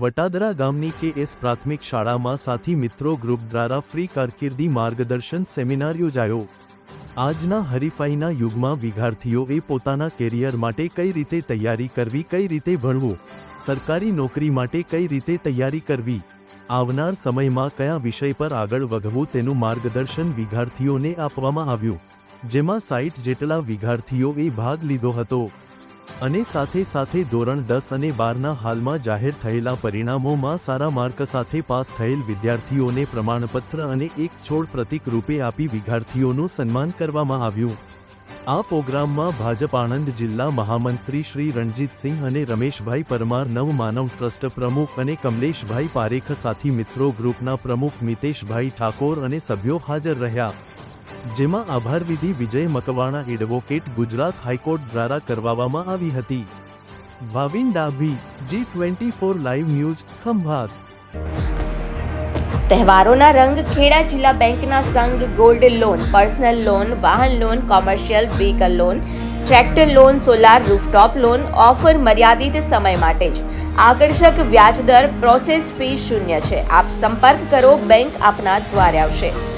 વટાદરા ગામની કે એસ પ્રાથમિક શાળામાં સાથી મિત્રો ગ્રુપ દ્વારા ફ્રી કારકિર્દી માર્ગદર્શન સેમિનાર યોજાયો. આજના હરીફાઈના યુગમાં વિદ્યાર્થીઓએ પોતાના કેરિયર માટે કઈ રીતે તૈયારી કરવી, કઈ રીતે ભણવું, સરકારી નોકરી માટે કઈ રીતે તૈયારી કરવી, આવનાર સમયમાં કયા વિષય પર આગળ વધવું તેનું માર્ગદર્શન વિદ્યાર્થીઓને આપવામાં આવ્યું. જેમાં સાઈઠ જેટલા વિદ્યાર્થીઓએ ભાગ લીધો હતો. અને સાથે સાથે ધોરણ દસ અને બારના હાલમાં જાહેર થયેલા પરિણામોમાં સારા માર્ક સાથે પાસ થયેલ વિદ્યાર્થીઓને પ્રમાણપત્ર અને એક છોડ પ્રતિક રૂપે આપી વિદ્યાર્થીઓનું સન્માન કરવામાં આવ્યું. આ પ્રોગ્રામમાં ભાજપ આણંદ જિલ્લા મહામંત્રી શ્રી રણજીતસિંહ અને રમેશભાઈ પરમાર, નવ માનવ ટ્રસ્ટ પ્રમુખ અને કમલેશભાઈ પારેખ સાથી મિત્રો ગ્રુપના પ્રમુખ મિતેશભાઈ ઠાકોર અને સભ્યો હાજર રહ્યા. જેમાં આભાર વિધિ Vijay Makwana advocate Gujarat high court દ્વારા કરવામાં આવી હતી. Bhavin Dabhi G twenty four live news, Khambhat. તહેવારોના રંગ ખેડા જિલ્લા બેંકના સંઘ ગોલ્ડ લોન, પર્સનલ લોન, વાહન loan, commercial vehicle loan, tractor loan, solar rooftop loan, offer મર્યાદિત સમય માટે જ. આકર્ષક વ્યાજદર પ્રોસેસ ફી શૂન્ય છે. આપ સંપર્ક કરો, બેંક આપના દ્વારે આવશે.